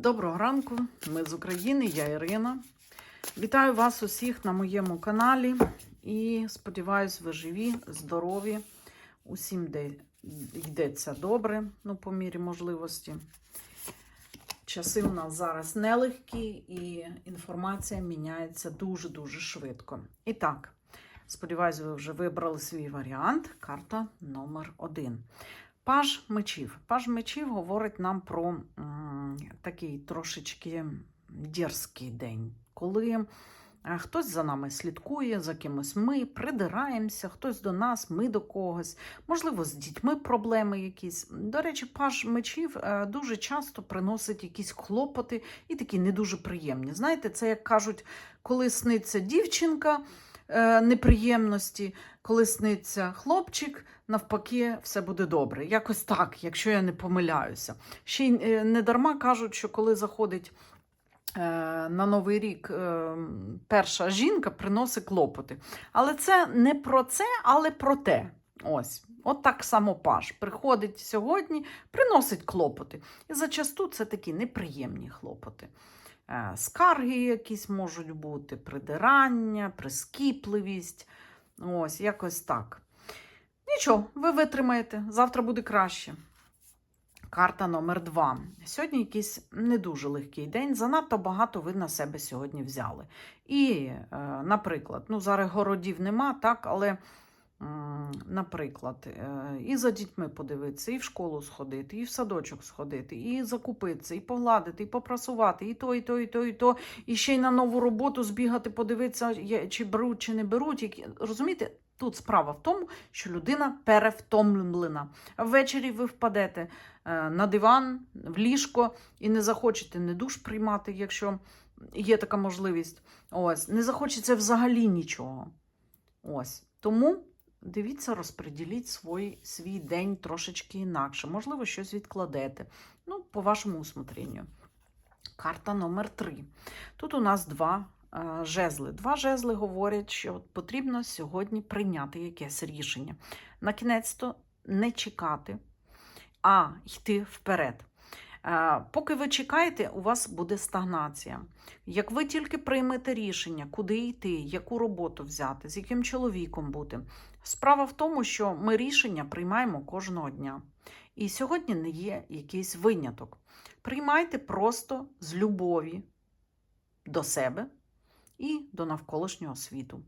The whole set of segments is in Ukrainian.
Доброго ранку, ми з України, я Ірина. Вітаю вас усіх на моєму каналі і сподіваюсь, ви живі, здорові. Усім де йдеться добре, ну, по мірі можливості. Часи у нас зараз нелегкі і інформація міняється дуже-дуже швидко. І так, сподіваюсь, ви вже вибрали свій варіант. Карта номер один. Паж мечів. Паж мечів говорить нам про м, такий трошечки дерзкий день, коли е, хтось за нами слідкує, за кимось ми придираємося, хтось до нас, ми до когось. Можливо, з дітьми проблеми якісь. До речі, паж мечів е, дуже часто приносить якісь хлопоти і такі не дуже приємні. Знаєте, це як кажуть, коли сниться дівчинка. Е, Неприємності, коли сниться хлопчик, навпаки, все буде добре. Якось так, якщо я не помиляюся. Ще й е, не дарма кажуть, що коли заходить е, на Новий рік перша жінка, приносить клопоти. Але це не про це, але про те. Ось. От так само паш. Приходить сьогодні, приносить клопоти. І зачасту це такі неприємні хлопоти. Е, Скарги якісь можуть бути, придирання, прискіпливість. Ось, якось так. Нічого, ви витримаєте, завтра буде краще. Карта номер два. Сьогодні якийсь не дуже легкий день. Занадто багато ви на себе сьогодні взяли. І, е, наприклад, ну зараз городів нема, так, але, наприклад, е, і за дітьми подивитися, і в школу сходити, і в садочок сходити, і закупитися, і погладити, і попрасувати, і то, і то, і то, і то, і ще й на нову роботу збігати, подивитися, чи беруть, чи не беруть. Розумієте? Тут справа в тому, що людина перевтомлена. Ввечері ви впадете е, на диван, в ліжко і не захочете не душ приймати, якщо є така можливість. Ось, не захочеться взагалі нічого. Ось. Тому дивіться, розподіліть свій, свій день трошечки інакше. Можливо, щось відкладете. Ну, по вашому усмотренню. Карта номер три. Тут у нас два е, жезли. Два жезли говорять, що потрібно сьогодні прийняти якесь рішення. На кінець-то не чекати, а йти вперед. Е, Поки ви чекаєте, у вас буде стагнація. Як ви тільки приймете рішення, куди йти, яку роботу взяти, з яким чоловіком бути. Справа в тому, що ми рішення приймаємо кожного дня. І сьогодні не є якийсь виняток. Приймайте просто з любові до себе і до навколишнього світу.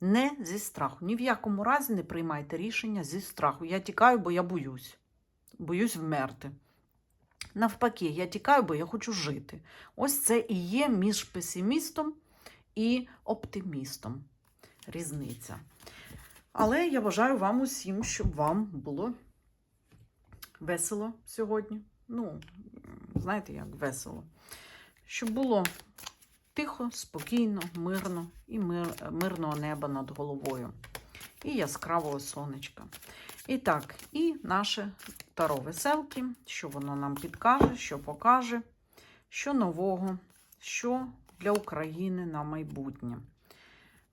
Не зі страху. Ні в якому разі не приймайте рішення зі страху. Я тікаю, бо я боюсь. Боюсь вмерти. Навпаки, я тікаю, бо я хочу жити. Ось це і є між песимістом і оптимістом. Різниця. Але я бажаю вам усім, щоб вам було весело сьогодні. Ну, знаєте, як весело. Щоб було тихо, спокійно, мирно і мир, мирного неба над головою. І яскравого сонечка. І так, і наше таро веселки, що воно нам підкаже, що покаже, що нового, що для України на майбутнє.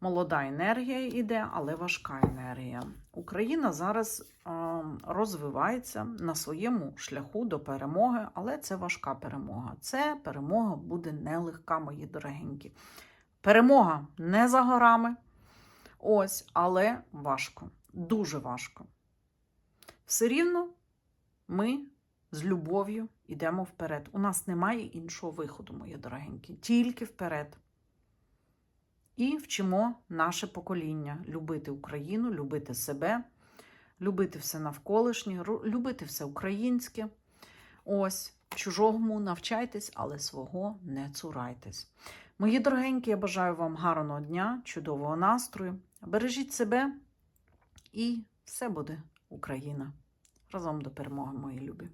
Молода енергія йде, але важка енергія. Україна зараз е, розвивається на своєму шляху до перемоги, але це важка перемога. Це перемога буде нелегка, мої дорогенькі. Перемога не за горами. Ось, але важко, дуже важко. Все рівно ми з любов'ю йдемо вперед. У нас немає іншого виходу, мої дорогенькі, тільки вперед. І вчимо наше покоління любити Україну, любити себе, любити все навколишнє, любити все українське. Ось, чужому навчайтесь, але свого не цурайтесь. Мої дорогенькі, я бажаю вам гарного дня, чудового настрою. Бережіть себе і все буде Україна. Разом до перемоги, мої любі.